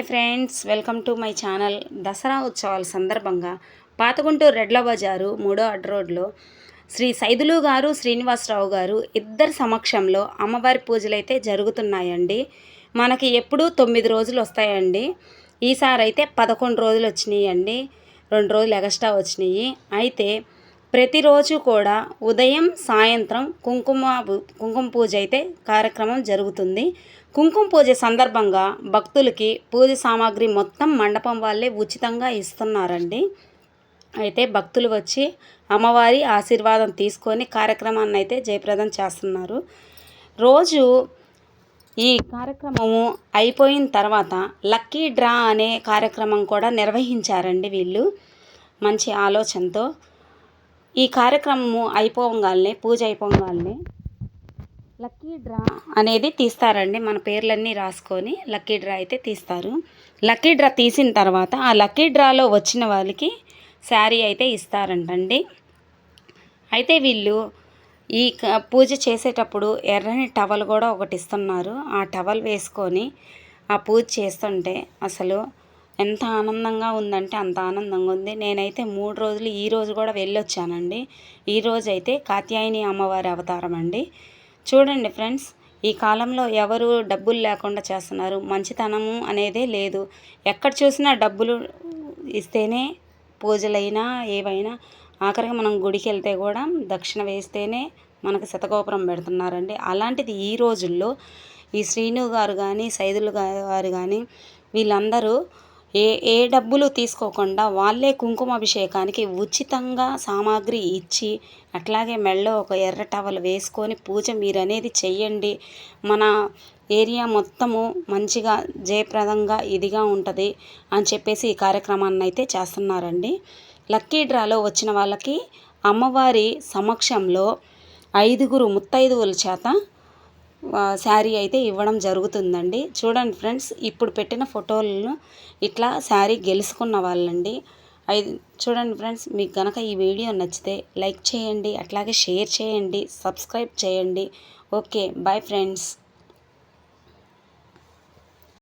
Hi friends welcome to my channel. Dasara ఉత్సవాల సందర్భంగా పాతగుంటూరు రెడ్ల బజారు మూడో అడ్ రోడ్లో శ్రీ సైదులు గారు శ్రీనివాసరావు గారు ఇద్దరి సమక్షంలో అమ్మవారి పూజలు అయితే జరుగుతున్నాయండి. మనకి ఎప్పుడూ తొమ్మిది రోజులు వస్తాయండి. ఈసారి అయితే పదకొండు రోజులు వచ్చినాయండి. రెండు రోజులు ఎగస్ట్రా వచ్చినాయి. అయితే ప్రతిరోజు కూడా ఉదయం సాయంత్రం కుంకుమ కుంకుమ పూజ అయితే కార్యక్రమం జరుగుతుంది. కుంకుమ పూజ సందర్భంగా భక్తులకి పూజ సామాగ్రి మొత్తం మండపం వాళ్ళే ఉచితంగా ఇస్తున్నారండి. అయితే భక్తులు వచ్చి అమ్మవారి ఆశీర్వాదం తీసుకొని కార్యక్రమాన్ని అయితే జయప్రదం చేస్తున్నారు. రోజు ఈ కార్యక్రమము అయిపోయిన తర్వాత లక్కీ డ్రా అనే కార్యక్రమం కూడా నిర్వహించారండి వీళ్ళు. మంచి ఆలోచనతో ఈ కార్యక్రమము అయిపోగానే పూజ అయిపోగానే లక్కీ డ్రా అనేది తీస్తారండి. మన పేర్లన్నీ రాసుకొని లక్కీ డ్రా అయితే తీస్తారు. లక్కీ డ్రా తీసిన తర్వాత ఆ లక్కీ డ్రాలో వచ్చిన వాళ్ళకి శారీ అయితే ఇస్తారంటండి. అయితే వీళ్ళు ఈ క- పూజ చేసేటప్పుడు ఎర్రని టవల్ కూడా ఒకటి ఇస్తున్నారు. ఆ టవల్ వేసుకొని ఆ పూజ చేస్తుంటే అసలు ఎంత ఆనందంగా ఉందంటే అంత ఆనందంగా ఉంది. నేనైతే మూడు రోజులు ఈ రోజు కూడా వెళ్ళొచ్చానండి. ఈ అయితే కాత్యాయని అమ్మవారి అవతారం అండి. చూడండి ఫ్రెండ్స్ ఈ కాలంలో ఎవరు డబ్బులు లేకుండా చేస్తున్నారు? మంచితనము అనేదే లేదు. ఎక్కడ చూసినా డబ్బులు ఇస్తేనే పూజలైనా ఏవైనా ఆఖరికి మనం గుడికి వెళ్తే కూడా దక్షిణ వేస్తేనే మనకు శతగోపురం పెడుతున్నారండి. అలాంటిది ఈ రోజుల్లో ఈ శ్రీను గారు కానీ సైదులు గారు కానీ వీళ్ళందరూ ఏ ఏ డబ్బులు తీసుకోకుండా వాళ్ళే కుంకుమ అభిషేకానికి ఉచితంగా సామాగ్రి ఇచ్చి అట్లాగే మెళ్ళో ఒక ఎర్ర టవల్ వేసుకొని పూజ మీరు అనేది చెయ్యండి. మన ఏరియా మొత్తము మంచిగా జయప్రదంగా ఇదిగా ఉంటుంది అని చెప్పేసి ఈ కార్యక్రమాన్ని అయితే చేస్తున్నారండి. లక్కీ డ్రాలో వచ్చిన వాళ్ళకి అమ్మవారి సమక్షంలో ఐదుగురు ముత్తైదువుల చేత శారీ అయితే ఇవ్వడం జరుగుతుందండి. చూడండి ఫ్రెండ్స్ ఇప్పుడు పెట్టిన ఫోటోలను ఇట్లా శారీ గెలుచుకున్న వాళ్ళండి. అయితే చూడండి ఫ్రెండ్స్ మీకు కనుక ఈ వీడియో నచ్చితే లైక్ చేయండి అట్లాగే షేర్ చేయండి సబ్స్క్రైబ్ చేయండి. Okay bye friends.